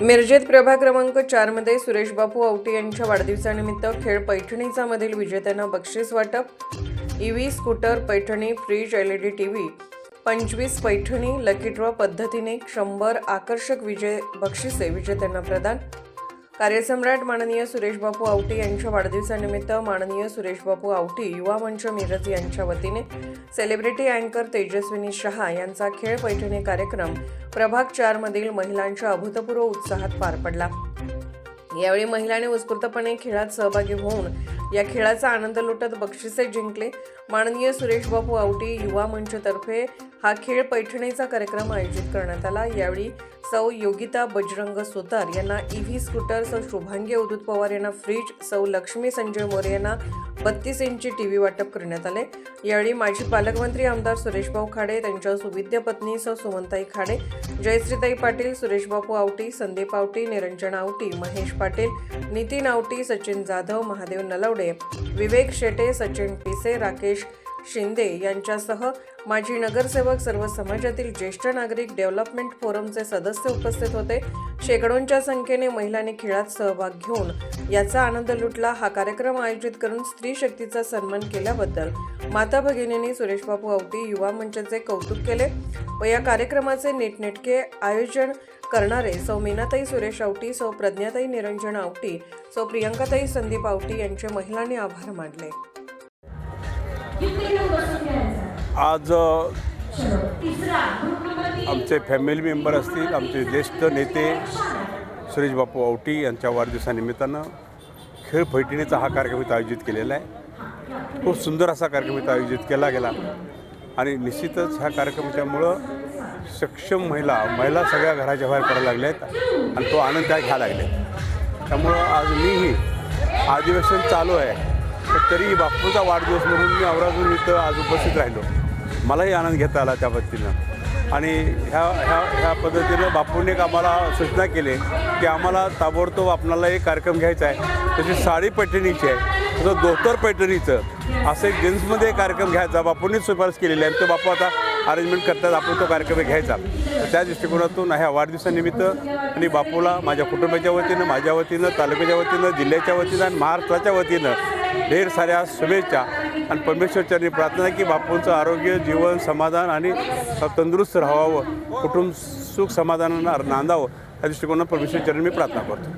मिरजेत प्रभाग क्रमांक चारमध्ये सुरेश बापू आवटे यांच्या वाढदिवसानिमित्त खेळ पैठणीचा मधील विजेत्यांना बक्षीस वाटप. EV scooter Paithani fridge L E D T V पंचवीस पैठणी लकी ड्रॉ पद्धतीने शंभर आकर्षक विजय बक्षिसे विजेत्यांना प्रदान. कार्यसम्राट माननीय सुरेशबापू आवटी यांच्या वाढदिवसानिमित्त माननीय सुरेशबापू आवटी युवा मंच मिरज यांच्या वतीने सेलिब्रिटी अँकर तेजस्विनी शहा यांचा खेळ पैठणी कार्यक्रम प्रभाग चारमधील महिलांच्या अभूतपूर्व उत्साहात पार पडला. यावेळी महिलांनी उत्स्फूर्तपणे खेळात सहभागी होऊन या खेळाचा आनंद लुटत बक्षिसे जिंकले. माननीय सुरेश बापू आवटी युवा मंचतर्फे हा खेळ पैठणीचा कार्यक्रम आयोजित करण्यात आला. यावेळी सौ योगिता बजरंग सुतार यांना व्ही स्कूटर सौ शुभांगी अवधूत पवार यांना फ्रीज सौ लक्ष्मी संजय मोरे यांना बत्तीस इंची टी व्ही वाटप करण्यात आले. यावेळी माजी पालकमंत्री आमदार सुरेशभाऊ खाडे त्यांच्या सुविद्य पत्नी सौ सुमनताई खाडे जयश्रीताई पाटील सुरेशबापू आवटी संदीप आवटी निरंजन आवटी महेश पाटील नितीन आवटी सचिन जाधव महादेव नलवडे विवेक शेटे सचिन पिसे राकेश शिंदे यांच्यासह माजी नगरसेवक सर्व समाजातील ज्येष्ठ नागरिक डेव्हलपमेंट फोरमचे सदस्य उपस्थित होते. शेकडोंच्या संख्येने महिलांनी खेळात सहभाग घेऊन याचा आनंद लुटला. हा कार्यक्रम आयोजित करून स्त्री शक्तीचा सन्मान केल्याबद्दल माता भगिनींनी सुरेशबाबू आवटी युवा मंचाचे कौतुक केले व या कार्यक्रमाचे नीटनेटके आयोजन करणारे सौ मीनाताई सुरेश आवटी सौ प्रज्ञाताई निरंजन आवटी सौ प्रियंकाताई संदीप आवटी यांचे महिलांनी आभार मानले. आज आमचे फॅमिली मेंबर असतील आमचे ज्येष्ठ नेते सुरेश बापू आवटी यांच्या वाढदिवसानिमित्तानं खेळ पैठणीचा हा कार्यक्रम इथं आयोजित केलेला आहे. खूप सुंदर असा कार्यक्रम इथं आयोजित केला गेला. आणि निश्चितच ह्या कार्यक्रमाच्यामुळं सक्षम महिला महिला सगळ्या घराच्या बाहेर पडायला लागल्या आहेत आणि तो आनंद त्या घ्यायला लागले त्यामुळं आज मीही अधिवेशन चालू आहे. तर तरी बापूचा वाढदिवस म्हणून मी औराजून इथं आज उपस्थित राहिलो. मलाही आनंद घेता आला त्या पद्धतीनं. आणि ह्या ह्या ह्या पद्धतीनं बापूंनी एक आम्हाला सूचना केली की आम्हाला ताबडतोब आपणाला एक कार्यक्रम घ्यायचा आहे. तशी साडी पैठणीची आहे. तसं धोतर पैठणीचं. असं एक जेन्ट्समध्ये एक कार्यक्रम घ्यायचा. बापूंनीच शिफारस केलेली आहे. तो बापू आता अरेंजमेंट करतात. आपण तो कार्यक्रम घ्यायचा. तर त्या दृष्टिकोनातून ह्या वाढदिवसानिमित्त आणि बापूला माझ्या कुटुंबाच्या वतीनं माझ्या वतीनं तालुक्याच्या वतीनं जिल्ह्याच्या वतीनं आणि महाराष्ट्राच्या वतीनं ढेर साऱ्या शुभेच्छा. आणि परमेश्वरचरणी प्रार्थना की बापूंचं आरोग्य जीवन समाधान आणि तंदुरुस्त राहावं. कुटुंब सुख समाधानानं नांदावं या दृष्टिकोनात परमेश्वरचरणी मी प्रार्थना करतो.